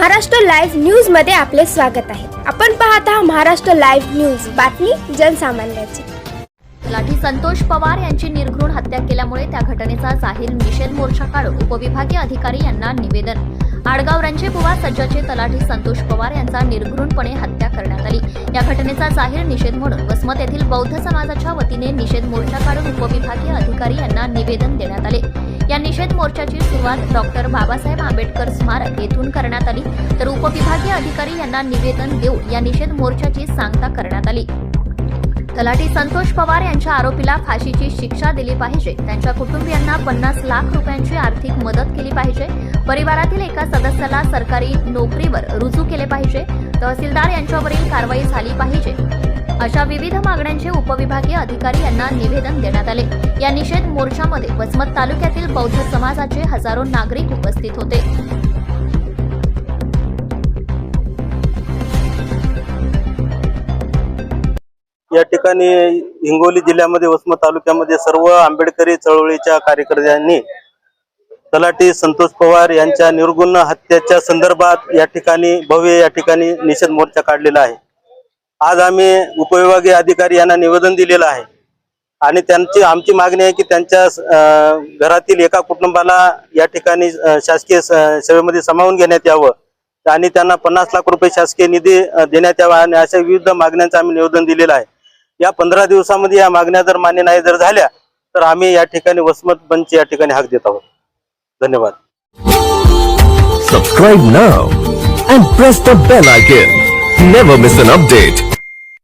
Maharashtra live न्यूजमध्ये आपले स्वागत आहे. आपण पाहत आहात महाराष्ट्र लाईव्ह न्यूज. बातमी जनसामान्याची. लाठी संतोष पवार यांची निर्घृण हत्या केल्यामुळे त्या घटनेचा जाहीर निषेध मोर्चा काढून उपविभागीय अधिकारी यांना निवेदन. आडगाव बुवा सज्जाचे तलाठी संतोष पवार यांचा निर्घृणपणे हत्या करण्यात आली. या घटनेचा जाहीर निषेध म्हणून वसमत येथील बौद्ध समाजाच्या वतीने निषेध मोर्चा काढून उपविभागीय अधिकारी यांना निवेदन देण्यात आले. या निषेध मोर्चाची सुरुवात डॉक्टर बाबासाहेब आंबेडकर स्मारक येथून करण्यात आली. तर उपविभागीय अधिकारी यांना निवेदन देऊन या निषेध मोर्चाची सांगता करण्यात आली. तलाठी संतोष पवार यांच्या आरोपीला फाशीची शिक्षा दिली पाहिजे. त्यांच्या कुटुंबियांना पन्नास लाख रुपयांची आर्थिक मदत केली पाहिजे. परिवारातील एका सदस्याला सरकारी नोकरीवर रुजू केले पाहिजे. तहसीलदार यांच्यावरील कारवाई झाली पाहिजे. अशा विविध मागण्यांचे उपविभागीय अधिकारी यांना निवेदन देण्यात आले. या निषेध मोर्चामध्ये वसमत तालुक्यातील बौद्ध समाजाचे हजारो नागरिक उपस्थित होते. या ठिकाणी हिंगोली जिल्ह्यामध्ये वसमत तालुक्यामध्ये सर्व आंबेडकरी चळवळीच्या कार्यकर्त्यांनी तलाठी संतोष पवार यांच्या निर्गुण हत्येच्या संदर्भात या ठिकाणी भव्य या ठिकाणी निषेध मोर्चा काढलेला आहे. आज आम्ही उपविभागीय अधिकारी यांना निवेदन दिलेलं आहे. आणि त्यांची आमची मागणी आहे की त्यांच्या घरातील एका कुटुंबाला या ठिकाणी शासकीय स- सेवेमध्ये सामावून घेण्यात यावं. आणि त्यांना पन्नास लाख रुपये शासकीय निधी देण्यात यावा. आणि अशा विविध मागण्यांचं आम्ही निवेदन दिलेलं आहे. या पंधरा दिवसामध्ये या मागण्या जर मान्य नाही जर झाल्या तर आम्ही या ठिकाणी वसमत बंच या ठिकाणी हाक देत आहोत. धन्यवाद. Subscribe now and press the bell icon never miss an update